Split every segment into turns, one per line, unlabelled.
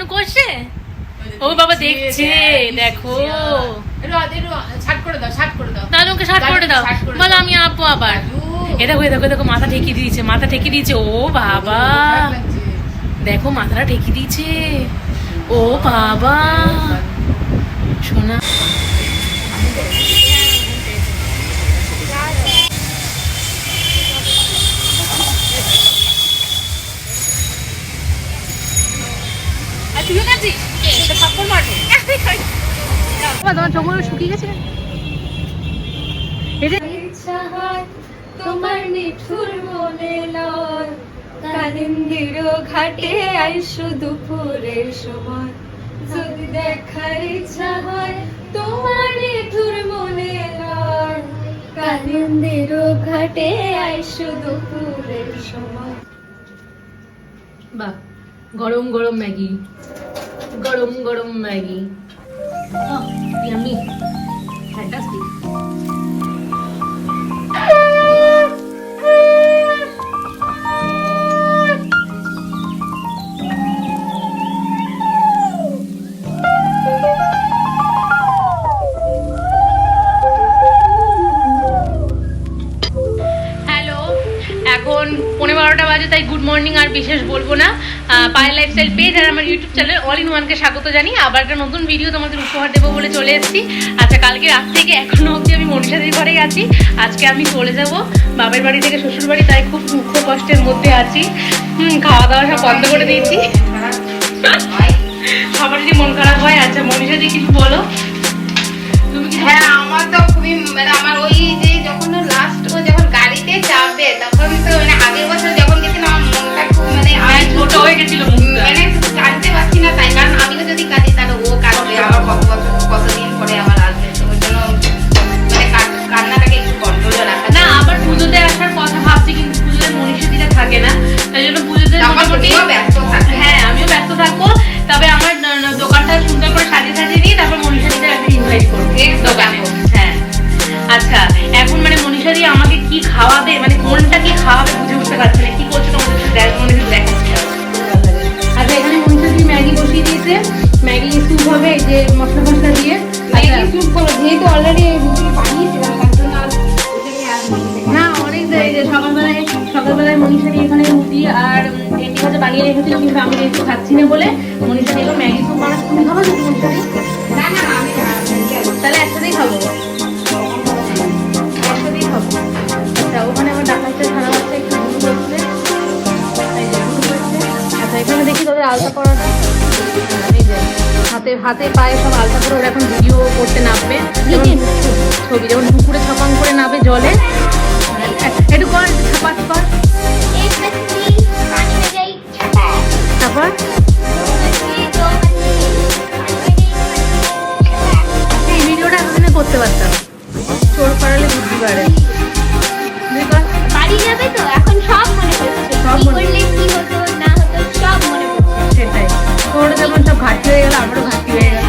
নানু করছে? ও বাবা দেখছে দেখো।
করে দাও
বলো আমি আপু আবার। এ দেখো দেখো দেখো মাথা ঠেকিয়ে দিয়েছে মাথা ঠেকিয়ে দিয়েছে। ও বাবা। দেখো মাথাটা ঠেকিয়ে দিয়েছে। ও বাবা। শোনা আর তুইও কাছি থাপ্পড় মারবো তোমার চোখগুলো শুকিয়ে গেছে?
তোমার নিঠুর মনে লয়। কালিন্দির ঘাটে আইসো দুপুরের সময়। যদি দেখার ইচ্ছা হয় তোমার নিঠুর মনে লয়। কালিন্দির ঘাটে আইসো দুপুরের সময়।
বাহ গরম গরম ম্যাগি। গরম গরম Maggi. Oh, yummy. Fantastic. Morning আর বিশেষ বলব না। পায়ের লাইফস্টাইল পেজ আর আমার ইউটিউব চ্যানেল অল ইন ওয়ানকে স্বাগত জানি আবার একটা নতুন ভিডিও তোমাদের উপহার দেবো বলে চলে এসেছি। আচ্ছা কালকে রাত থেকে এখনও অবধি আমি মনীষাদির ঘরে আছি। আজকে আমি চলে যাব বাবার বাড়ি থেকে শ্বশুর বাড়ি, তাই খুব দুঃখ কষ্টের মধ্যে আছি। খাওয়া দাওয়া সব বন্ধ করে দিয়েছি। সবার যদি মন খারাপ হয় আচ্ছা মনীষাদি, কিছু বলো।
হ্যাঁ আমার তো খুবই মানে আমার ওই যে যখন লাস্ট যখন গাড়িতে চাপবে, তখন তো মানে আগের বছর যখন মানে আমি
ছোট হয়ে গেছিল।
মানে কাঁদতে পারছি না তাই, কারণ আমিও যদি কাঁদি তাহলে ও কাঁদবে আবার যেহেতু
খাচ্ছি না বলে মনীষাদি এলো ম্যাগি স্যুপ বানাচ্ছে তুমি খাব
না না আমি
তাহলে একসাথেই খাব। একসাথেই খাব। আচ্ছা ওখানে আমার বাচ্চা একটু করছে। আচ্ছা এখানে দেখি তোদের আলতা যে হাতে হাতে পায়ে সব আলতা করে ওরা এখন ভিডিও করতে নামবে। ছবি যেমন পুকুরে ছপাং করে নামবে জলে। একটু কর ছাপাত কর।
বাবা
এই ভিডিওটা এতদিনে করতে পারতাম। চোর পাড়ালে বুদ্ধি পারে
বাড়ি যাবে তো এখন সব মনে পড়ছে। কি
সেটাই। তোর ঘাটতি হয়ে গেল আমারও ঘাটতি হয়ে গেল।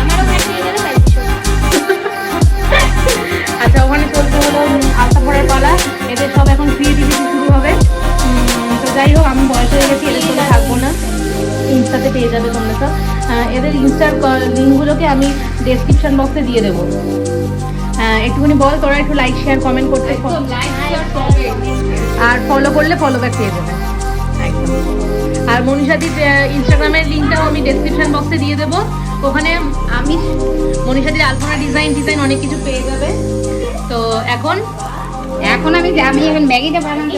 আচ্ছা ওখানে চলতে হলো আশা পড়ার পালা। এদের সব এখন ফ্রি দিদি শুরু হবে। তো যাই হোক আমি বয়স হয়ে গেছি এদের সঙ্গে থাকব না। ইনস্টাতে পেয়ে যাবে তোমরা সব। এদের ইনস্টার লিঙ্কগুলোকে আমি ডেসক্রিপশন বক্সে দিয়ে দেবো। একটুখানি বল তোরা একটু লাইক শেয়ার কমেন্ট করতে আর ফলো করলে ফলো ব্যাক পেয়ে যাবে। আর মনীষাদির ইনস্টাগ্রামের লিঙ্কটাও আমি ডেসক্রিপশন বক্সে দিয়ে দেবো। ওখানে আমি মনীষাদির আলপনা ডিজাইন ডিজাইন অনেক কিছু পেয়ে যাবে। তো এখন
এখন আমি আমি এখন ম্যাগিটা বানাতে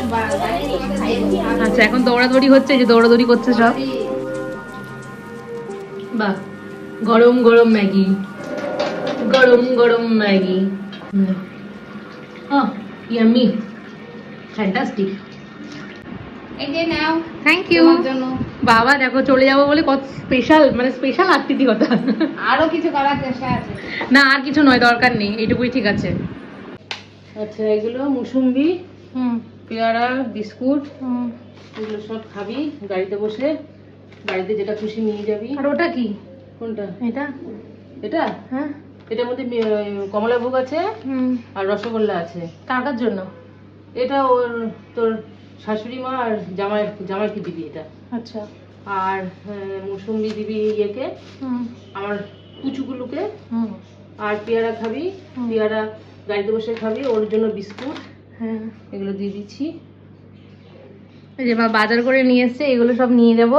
আচ্ছা এখন দৌড়াদৌড়ি হচ্ছে যে দৌড়াদৌড়ি করছে সব। বাহ গরম গরম ম্যাগি। গরম গরম ম্যাগি। ইয়ামি ফ্যান্টাস্টিক
এই যে নাও।
থ্যাংক ইউ বাবা দেখো চলে যাব বলে কত স্পেশাল মানে স্পেশাল আতিথিকতা
আরও কিছু করার চেষ্টা আছে।
না আর কিছু নয় দরকার নেই এটুকুই ঠিক আছে। আচ্ছা এগুলো মুসুম্বি
হুম।
পেয়ারা বিস্কুট
হুম।
এগুলো সব খাবি গাড়িতে বসে। বাড়িতে যেটা খুশি নিয়ে যাবি।
আর ওটা কি?
কোনটা?
এটা?
এটা?
হ্যাঁ।
এটার মধ্যে কমলা ভোগ আছে আর রসগোল্লা আছে।
কার কার জন্য?
এটা ওর তোর শাশুড়ি মা আর জামাই জামাই জামাইকে দিবি এটা।
আচ্ছা।
আর আহ, মৌসুম্বি দিবি ইয়েকে আমার কুচুগুলোকে আর পেয়ারা খাবি পেয়ারা গাড়িতে বসে খাবি ওর জন্য বিস্কুট।
হ্যাঁ।
এগুলো দিয়ে দিচ্ছি।
মা বাজার করে নিয়ে এসছে এগুলো সব নিয়ে যাব।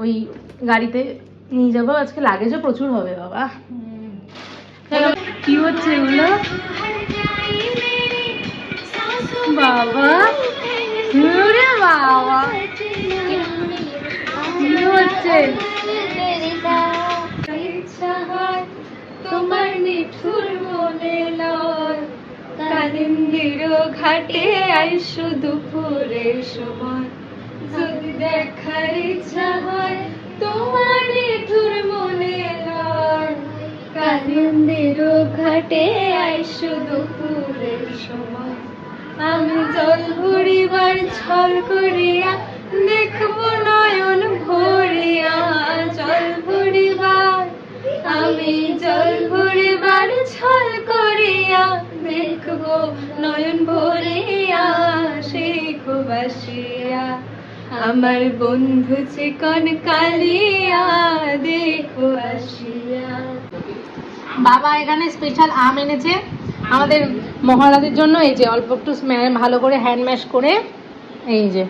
ওই গাড়িতে নিয়ে যাব। আজকে লাগেজও প্রচুর হবে বাবা। কি হচ্ছে এগুলো? বাবা। বাবা। কি হচ্ছে? তোমার মিঠুর মনে লয়। কালিন্দির ঘাটে আইসো দুপুরের সময়। যদি দেখার আইসো দুপুরের সময়। আমি জল ভরিবার ছল করিয়া দেখব নয়ন ভরিয়া। জল ভরিবার, আমি জল ভরিবার ছল করিয়া দেখব নয়ন ভরিয়া শেখো বাসিয়া আমার বন্ধু চিকন কালিয়া দেখো আসিয়া। বাবা এখানে স্পেশাল আম এনেছে। আমাদের মহারাজের জন্য এই যে অল্প একটু ভালো করে হ্যান্ড ম্যাশ করে এই যে।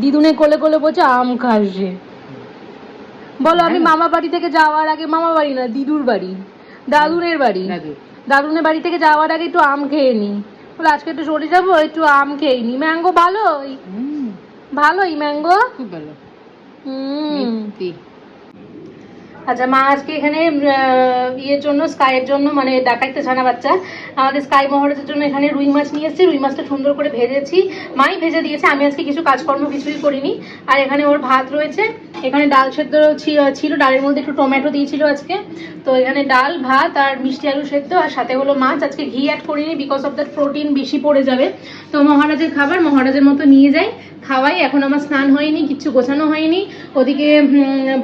দিদুনে কোলে কোলে বলছে আম খাসছে বলো আমি মামা বাড়ি থেকে যাওয়ার আগে মামা বাড়ি না দিদুর বাড়ি দাদুনের বাড়ি। দাদুনের বাড়ি থেকে যাওয়ার আগে একটু আম খেয়ে নি। বলে আজকে একটু সরে যাব একটু আম খেয়ে নি। ম্যাঙ্গো ভালোই। ভালোই ম্যাঙ্গো।
ভালো।
হুম। আচ্ছা মা আজকে এখানে ইয়ের জন্য, স্কাইয়ের জন্য মানে ডাকাইতে ছানা বাচ্চা। আমাদের স্কাই মহারাজের জন্য এখানে রুই মাছ নিয়ে এসেছি। রুই মাছটা সুন্দর করে ভেজেছি। মাই ভেজে দিয়েছে। আমি আজকে কিছু কাজকর্ম কিছুই করিনি। আর এখানে ওর ভাত রয়েছে। এখানে ডাল সেদ্ধ ছিল। ডালের মধ্যে একটু টমেটো দিয়েছিল আজকে। তো এখানে ডাল, ভাত আর মিষ্টি আলু সেদ্ধ। আর সাথে হলো মাছ। আজকে ঘি অ্যাড করিনি বিকজ অফ দ্যাট প্রোটিন বেশি পড়ে যাবে। তো মহারাজের খাবার মহারাজের মতো নিয়ে যাই। খাওয়াই এখন আমার স্নান হয়নি কিচ্ছু গোছানো হয়নি। ওদিকে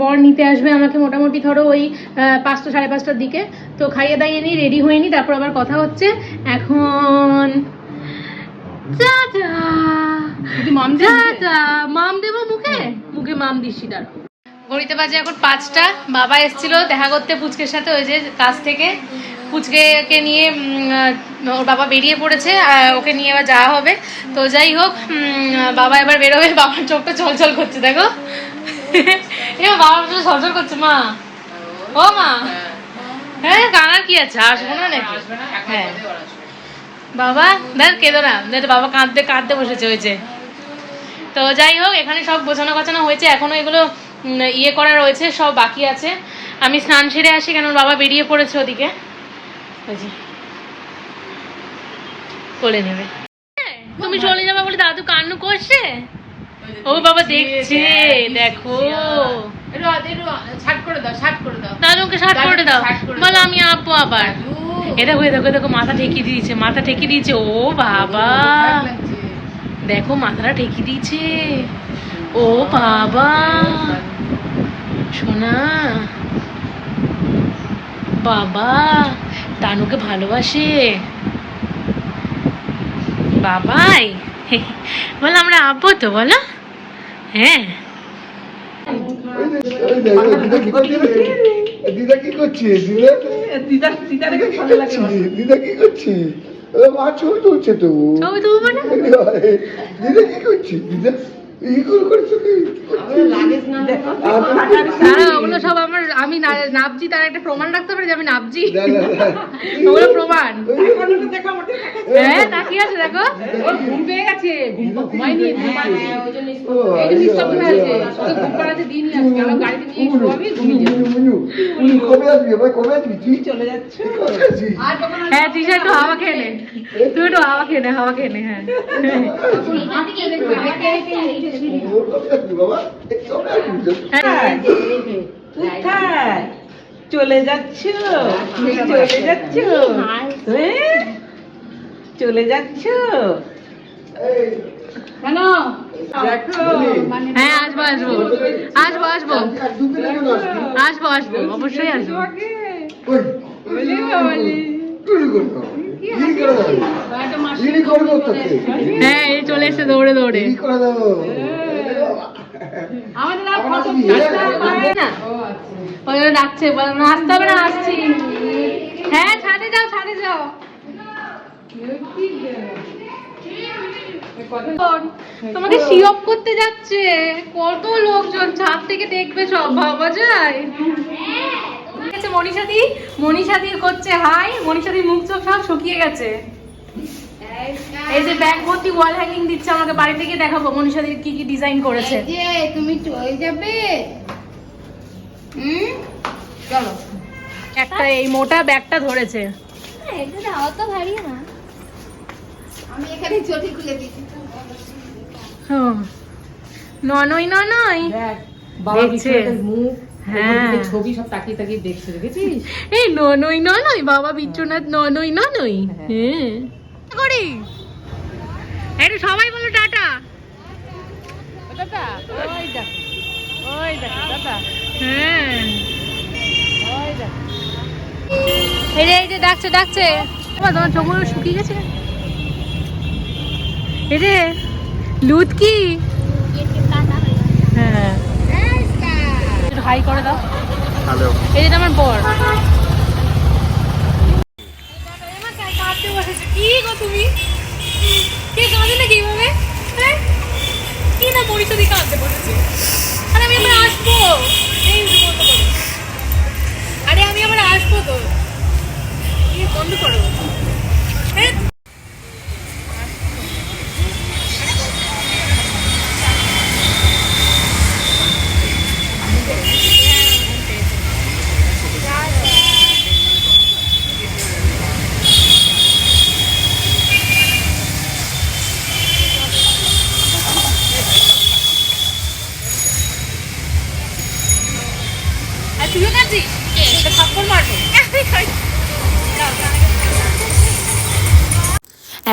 বর নিতে আসবে আমাকে মোটামুটি ধরো ওই পাঁচটা সাড়ে পাঁচটার দিকে। তো খাইয়ে দাইয়ে নিই রেডি হয়নি তারপর আবার কথা হচ্ছে। এখন
মাম
দেবো মুখে? মুখে মাম দিচ্ছি দাঁড়াও। ঘড়িতে বাজে এখন পাঁচটা। বাবা এসেছিল দেখা করতে পুচকের সাথে ওই যে কাজ থেকে। পুচকেকে নিয়ে ওর বাবা বেরিয়ে পড়েছে ওকে নিয়ে এবার যাওয়া হবে। তো যাই হোক বাবা এবার বেরোবে বাবার চোখটা চলচল করছে দেখো। এবার বাবার চোখ চলচল করছে মা। ও মা। হ্যাঁ কানার কি আছে? আসব না নাকি? হ্যাঁ। বাবা দেখ কেঁদো না। দেখ বাবা কাঁদতে কাঁদতে বসেছে হয়েছে তো যাই হোক এখানে সব গোছানো গোছানো হয়েছে। এখনও এগুলো ইয়ে করা রয়েছে সব বাকি আছে। আমি স্নান সেরে আসি কেন? ওর বাবা বেরিয়ে পড়েছে ওদিকে। নেবে। তুমি চলে যাবে বলে দাদু কান্নু করছে? ও বাবা দেখছে দেখো।
ছাট করে দাও করে দাও।
দাদুকে শার্ট করে দাও।
শার্ট করে
বলো আমি আপু আবার। এ দেখো দেখো দেখো মাথা ঠেকিয়ে দিয়েছে মাথা ঠেকিয়ে দিয়েছে। ও বাবা। দেখো মাথাটা ঠেকিয়ে দিয়েছে। ও বাবা। সোনা। বাবা। তানুকে ভালোবাসে? বাবাই। বলো আমরা আব্বু তো বলো। হ্যাঁ।
দিদা কি করছে? দিদা? কি করছে দিদা করছে? দিদা কি করছে? ও মা ছবি তুলছে তো দিদা কি করছে? দিদা?
সব আমার আমি না- নাবজি তার একটা প্রমাণ রাখতে পারি যে আমি নাবজি। ওগুলো প্রমাণ। হ্যাঁ তাকিয়ে আছে দেখো।
ওর ঘুম পেয়ে গেছে। ঘুমাইনি হয়ে
আসবি?
হ্যাঁ একটু হাওয়া খেয়ে নে। তুই একটু হাওয়া খেয়ে নে হাওয়া খেয়ে নে হ্যাঁ।
চলে যাচ্ছ চলে যাচ্ছ? চলে যাচ্ছ
কেন
হ্যাঁ আসব আসব আসব আসব
আসব
আসব অবশ্যই আসব
ওই, চুরি করব। ইডি করে দাও। ইডি করে দাও তোকে।
হ্যাঁ এই চলে এসে দৌড়ে দৌড়ে।
আমাদের
ওই জন্য ডাকছে না আসতে হবে না আসছি। হ্যাঁ ছাদে যাও ছাদে যাও। তোমাকে সিওপ করতে যাচ্ছে। কত লোকজন ছাদ থেকে দেখবে সব ভাবা যায়। ঠিক আছে মনীষাদি? মনীষাদির করছে হাই। মনীষাদির মুখ চোখ সব শুকিয়ে গেছে। এই যে ব্যাগ ভর্তি ওয়াল হ্যাঙ্গিং দিচ্ছে আমাকে বাড়ি থেকে দেখাবো। মনীষাদির কি কি ডিজাইন করেছে।
এই যে তুমি চলে যাবে। হুম? চলো।
একটা এই মোটা ব্যাগটা ধরেছে।
এটা অত ভারী না।
আমি এখানে চটি খুলে দিচ্ছি।
হুম। ননই ননই।
দেখ বাবা
দেখছে।
মুখ।
হ্যাঁ।
ছবি সব তাকিয়ে তাকিয়ে দেখছে দেখেছিস?
এই ননই ননই বাবা বিশ্বনাথ ননই ননই। হ্যাঁ। করি একটু সবাই বলো টাটা।
দাদা ওই দেখো ওই দেখো দাদা।
হ্যাঁ।
ওই দেখো।
এই যে এই যে ডাকছে ডাকছে। বাবা, তোমার চোখগুলো শুকিয়ে গেছে এই রে লুত কি হাই করে দাও। এই যে আমার বর। কাঁদতে বসেছে কি গো তুমি? কে কাঁদে নাকি এইভাবে হ্যাঁ? কি না পরিচয় কাঁদতে বসেছে আরে আমি আবার আসব। এই বন্ধ করো। আরে আমি আবার আসব তো। এই বন্ধ করো। হ্যাঁ?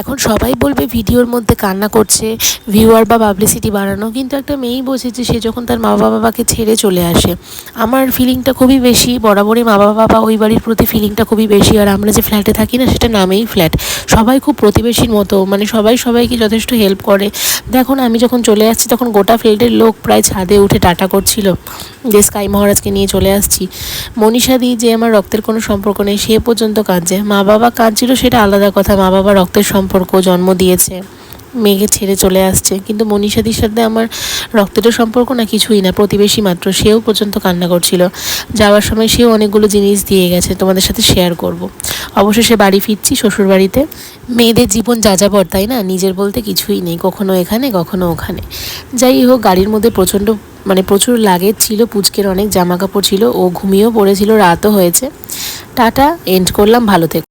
এখন সবাই বলবে ভিডিওর মধ্যে কান্না করছে ভিউয়ার বা পাবলিসিটি বাড়ানো। কিন্তু একটা মেয়েই বোঝে যে, সে যখন তার মা বাবা বাবাকে ছেড়ে চলে আসে, আমার ফিলিংটা খুবই বেশি, বরাবরই মা বাবা বা ওই বাড়ির প্রতি ফিলিংটা খুবই বেশি। আর আমরা যে ফ্ল্যাটে থাকি না, সেটা নামেই ফ্ল্যাট সবাই খুব প্রতিবেশীর মতো মানে সবাই সবাইকে যথেষ্ট হেল্প করে। দেখো আমি যখন চলে আসছি, তখন গোটা ফিল্ডের লোক প্রায় ছাদে উঠে টাটা করছিল যে স্কাই মহারাজকে নিয়ে চলে আসছি। মনীষা দি যে, আমার রক্তের কোনো সম্পর্ক নেই, সে পর্যন্ত কাঁদছে। মা বাবা কাঁদছিল, সেটা আলাদা কথা। মা বাবা রক্তের সম্পর্ক জন্ম দিয়েছে মেয়েকে ছেড়ে চলে আসছে। কিন্তু মনীষাদির সাথে আমার রক্তের সম্পর্ক না কিছুই না, প্রতিবেশী মাত্র। সেও পর্যন্ত কান্না করছিল। যাওয়ার সময় সেও অনেকগুলো জিনিস দিয়ে গেছে, তোমাদের সাথে শেয়ার করব। অবশেষে বাড়ি ফিরছি শ্বশুর বাড়িতে মেয়েদের জীবন যা যাযাবর, তাই না? নিজের বলতে কিছুই নেই, কখনো এখানে, কখনো ওখানে। যাই হোক, গাড়ির মধ্যে প্রচণ্ড মানে প্রচুর লাগেজ ছিল, পুচকের অনেক জামা কাপড় ছিল, ও ঘুমিয়েও পড়েছিল, রাতও হয়েছে। টাটা এন্ড করলাম, ভালো থেকে।